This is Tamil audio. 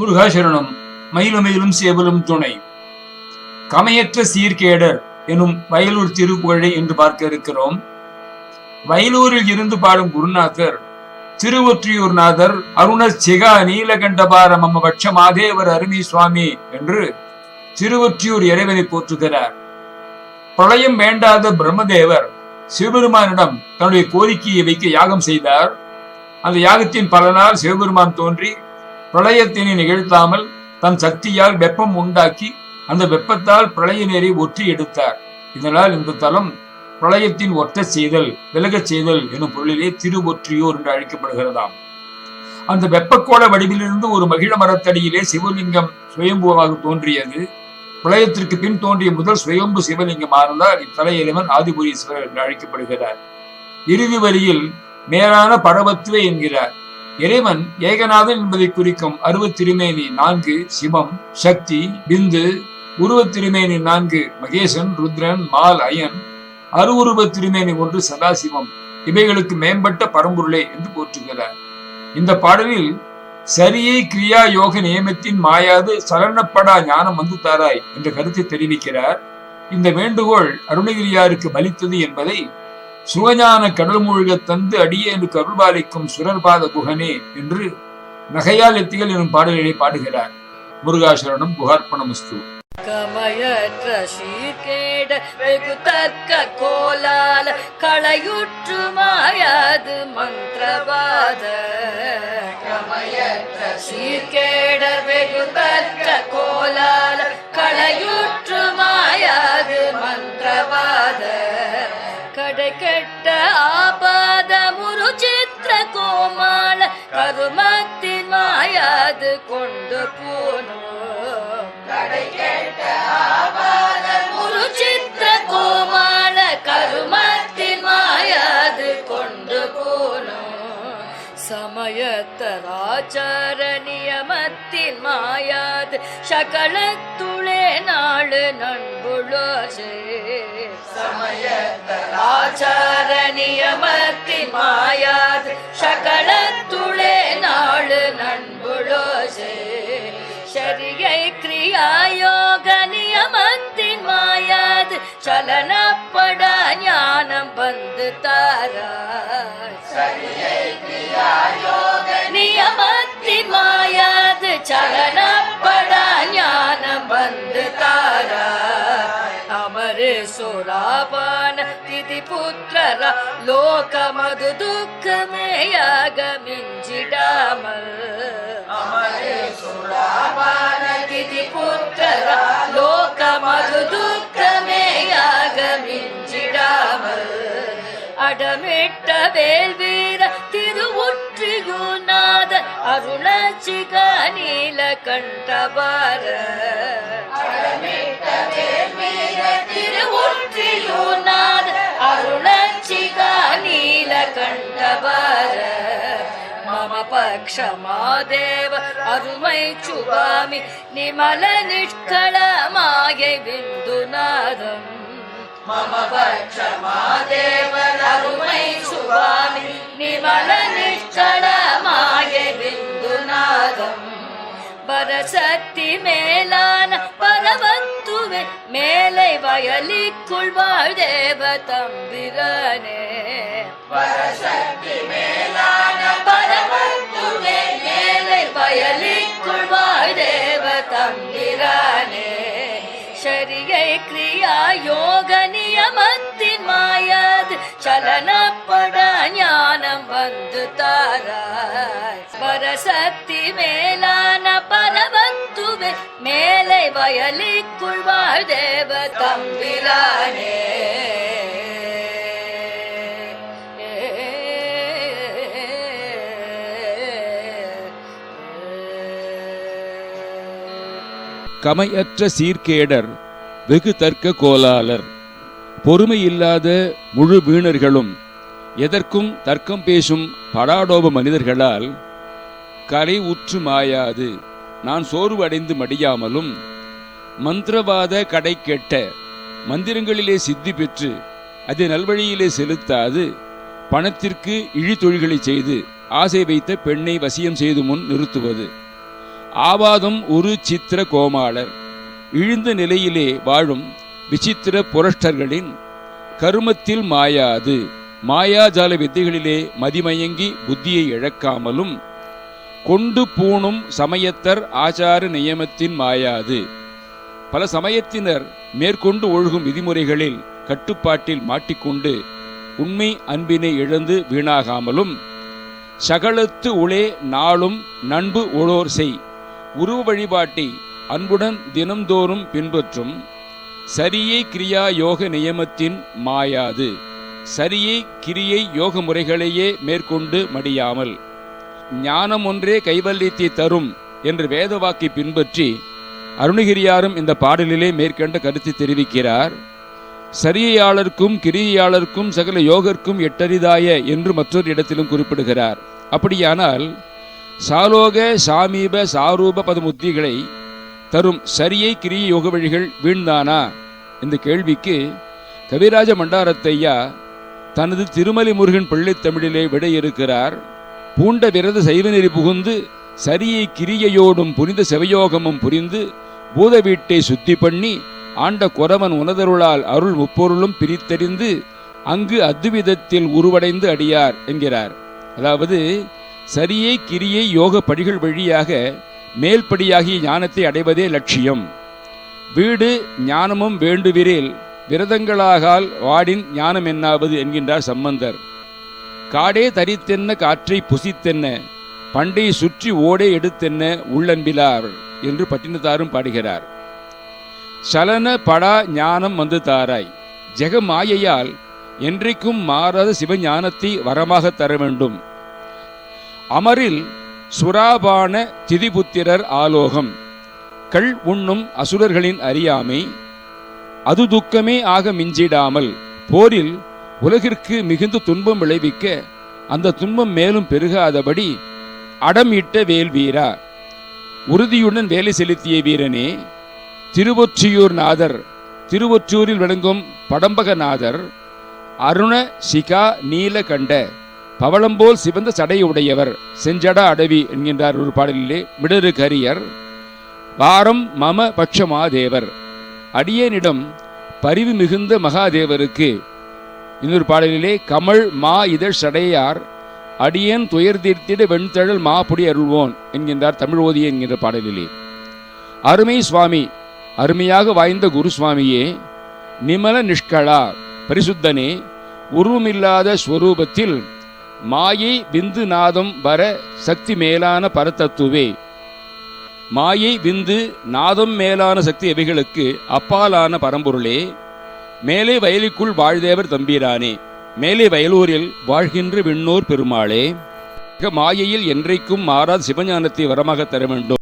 முருகாசரணம் மயிலுமயிலும் சேவலும் துணை. கமையற்ற சீர்கேடர் எனும் வயலூர் திருப்புகழை என்று பார்க்க இருக்கிறோம். வயலூரில் இருந்து பாடும் குருநாதர் திருவொற்றியூர் நாதர் அருண சிகா நீலகண்டபார மம்ம பட்ச மாதேவர் அருமை சுவாமி என்று திருவொற்றியூர் இறைவனை போற்றுகிறார். பிரளயம் வேண்டாத பிரம்மதேவர் சிவபெருமானிடம் தன்னுடைய கோரிக்கையை வைக்க யாகம் செய்தார். அந்த யாகத்தின் பலனால் சிவபெருமான் தோன்றி பிரளயத்தினை நிகழ்த்தாமல் தன் சக்தியால் வெப்பம் உண்டாக்கி அந்த வெப்பத்தால் பிரளய நீரை ஒற்றி எடுத்தார். இதனால் இந்த தலம் பிரளயத்தின் ஒற்ற செய்தல் விலகச் செய்தல் எனும் பொருளிலே திருவொற்றியூர் என்று அழைக்கப்படுகிறதாம். அந்த வெப்பக்கோள வடிவிலிருந்து ஒரு மகிழ மரத்தடியிலே சிவலிங்கம் சுயம்புவாக தோன்றியது. பிரளயத்திற்கு பின் தோன்றிய முதல் சுயம்பு சிவலிங்கம் ஆனதால் இத்தலையிலவன் ஆதிபுரீஸ்வரர் என்று அழைக்கப்படுகிறார். இறுதி வரியில் மேலான பரவத்துவே என்கிறார். இறைவன் ஏகநாதன் என்பதை குறிக்கும் அருவத் திருமேனி நான்கு சிவம் சக்தி பிந்து உருவ திருமேனி நான்கு மகேசன் ருத்ரன் மால் அயன் அருவுருவ திருமேனி ஒன்று சதாசிவம். இவைகளுக்கு மேம்பட்ட பரம்பொருளே என்று போற்றுகிறார். இந்த பாடலில் சரியை கிரியா யோக நியமத்தின் மாயாது சலனப்படா ஞானம் வந்து தாராய் என்ற கருத்தை தெரிவிக்கிறார். இந்த வேண்டுகோள் அருணகிரியாருக்கு பலித்தது என்பதை சுகஞான கடல் மூழ்க தந்து அடியேனுக்கு அருள்பாலிக்கும் சுரர்பாத குகனே என்று நகையால் எத்திகள் எனும் பாடலிலே பாடுகிறார். முருகாசரணம் குகார்ப்பணமஸ்து கமயற்ற சீர்கேட வெகு தர்க்க கோலால களையுற்று மாயாது மந்திரவாத. கமயற்ற சீர்கேட வெகு தர்க்க கோலால கடை கெட்ட ஆபாத முரு சித்திர கோமாள கருமத்தின் மாயாது கொண்டு போனோம். முரு சித்திர கோமாள கருமத்தின் மாயாது கொண்டு போனோம். சமயத்தராச்சார நியமத்தின் மாயாது சகலத்துளே நாடு நண்புளோசே சமயத்தராச்சார நியமத்தின் மாயாது சகலத்துளே நாடு நண்புளோசே சரியை கிரியாயோக நியமத்தின் மாயாது சலனப்பட ஞானம் வந்து தாராய். நியமத்தின் மாயாது சலனப்பட சுராபான திதி புத்திரர லோகமது துக்கமேயாக மிஞ்சிடாமல் அமரு சுராபான திதி புத்திரர அருணச்சிக நீல கண்டபார திருவுற்றியுநாத அருணச்சிக நீல கண்டபார மம பக்ஷமாதேவ அருமை சுவாமி நிமல நிஷ்கள நிஷ்களமாயை விந்துநாதம் மம பக்ஷமாதேவ அருமை சுவாமி நிமல நிஷ்கள பரசக்தி மேலான பரவத்துவே மேலை வயலிக்குள் வாழ்தேவ தம்பிரானே. பரசக்தி மேலான பரவத்துவே மேலை வயலிக்குள் வாழ்தேவ தம்பிரானே. சரியை கிரியா யோக நியமத்தின் மாயாது சலனப்பட ஞானம் வந்து தாராய் மேலை வயலிக்குள் வாழ்தேவ தம்பிரானே. கமையற்ற சீர்கேடர் வெகு தர்க்க கோலாளர் பொறுமையில்லாத முழு வீணர்களும் எதற்கும் தர்க்கம் பேசும் படாடோப மனிதர்களால் கரை உற்று மாயாது. நான் சோர்வடைந்து மடியாமலும் மந்திரவாத கடை கெட்ட மந்திரங்களிலே சித்தி பெற்று அதை நல்வழியிலே செலுத்தாது பணத்திற்கு இழித்தொழில்களை செய்து ஆசை வைத்த பெண்ணை வசியம் செய்து முன் நிறுத்துவது. ஆவாதம் ஒரு சித்திர கோமாளர் இழிந்த நிலையிலே வாழும் விசித்திர புரஷ்டர்களின் கருமத்தில் மாயாது மாயாஜால வித்தைகளிலே மதிமயங்கி புத்தியை இழக்காமலும் கொண்டு பூணும் சமயத்தர் ஆச்சார நியமத்தின் மாயாது. பல சமயத்தினர் மேற்கொண்டு ஒழுகும் விதிமுறைகளில் கட்டுப்பாட்டில் மாட்டிக்கொண்டு உண்மை அன்பினை இழந்து வீணாகாமலும் சகலத்து உளே நாளும் நண்பு உளோர் செய் உருவ வழிபாட்டை அன்புடன் தினம்தோறும் பின்பற்றும் சரியை கிரியா யோக நியமத்தின் மாயாது. சரியை கிரியை யோக முறைகளையே மேற்கொண்டு மடியாமல் ஞானம் ஒன்றே கைவல்லித்தி தரும் என்று வேதவாக்கி பின்பற்றி அருணகிரியாரும் இந்த பாடலிலே மேற்கண்ட கருத்தை தெரிவிக்கிறார். சரியையாளருக்கும் கிரியையாளர்க்கும் சகல யோகர்க்கும் எட்டரிதாய என்று மற்றொரு இடத்திலும் குறிப்பிடுகிறார். அப்படியானால் சாலோக சாமீப சாரூப பதமுத்திகளை தரும் சரியை கிரிய யோக வழிகள் வீண்தானா இந்த கேள்விக்கு கவிராஜ மண்டாரத்தையா தனது திருமலை முருகன் பிள்ளைத் தமிழிலே விட இருக்கிறார் பூண்ட விரத சைவநெறி புகுந்து சரியை கிரியையோடும் புனித செவயோகமும் புரிந்து பூத வீட்டை சுத்தி பண்ணி ஆண்ட குரவன் உனதருளால் அருள் முப்பொருளும் பிரித்தறிந்து அங்கு அத்விதத்தில் உருவடைந்து அடியார் என்கிறார். அதாவது சரியை கிரியை யோக படிகள் வழியாக மேல்படியாகிய ஞானத்தை அடைவதே லட்சியம். வீடு ஞானமும் வேண்டுவிரில் விரதங்களாகால் வாடின் ஞானம் என்னாவது என்கின்றார் சம்பந்தர். காடே தரித்தென்ன காற்றை புசித்தென்ன பண்டை சுற்றி ஓடே எடுத்தென்ன உள்ளன்பிலார் என்று பட்டினத்தாரும் பாடுகிறார். சலன படா ஞானம் வந்து தாராய் ஜெக மாயையால் என்றைக்கும் மாறாத சிவஞானத்தை வரமாக தர வேண்டும். அமரில் சுராபான திதிபுத்திரர் ஆலோகம் கள் உண்ணும் அசுரர்களின் அறியாமை அது துக்கமே ஆக மிஞ்சிடாமல் போரில் உலகிற்கு மிகுந்த துன்பம் விளைவிக்க அந்த துன்பம் மேலும் பெருகாதபடி அடம் இட்ட வேல் வீரா. உறுதியுடன் வேலை செலுத்திய வீரனே திருவொற்றியூர் நாதர் திருவொற்றியூரில் விளங்கும் படம்பகநாதர் அருண சிகா நீலகண்ட பவளம்போல் சிவந்த சடையுடையவர் செஞ்சடா அடவி என்கின்றார் ஒரு பாடலிலே மிடரு கரியர் வாரம் மம பட்சமாதேவர். அடியேனிடம் பரிவு மிகுந்த மகாதேவருக்கு இன்னொரு பாடலிலே கமல் மா இதழ் சடையார் அடியேன் துயர் தீர்த்திட வெண்தழல் மாபுடி அருள்வோன் என்கின்றார் தமிழ் ஓதிய என்கின்ற பாடலிலே. அருமை சுவாமி அருமையாக வாய்ந்த குரு சுவாமியே நிமல நிஷ்கலா பரிசுத்தனே உருவமில்லாத ஸ்வரூபத்தில் மாயை விந்து நாதம் வர சக்தி மேலான பரதத்துவே மாயை விந்து நாதம் மேலான சக்தி எவைகளுக்கு அப்பாலான பரம்பொருளே மேலே வயலுக்குள் வாழ்தேவர் தம்பீரானே மேலே வயலூரில் வாழ்கின்ற விண்ணோர் பெருமாளே மாயையில் என்றைக்கும் மாறாத சிவஞானத்தை வரமாக தர வேண்டும்.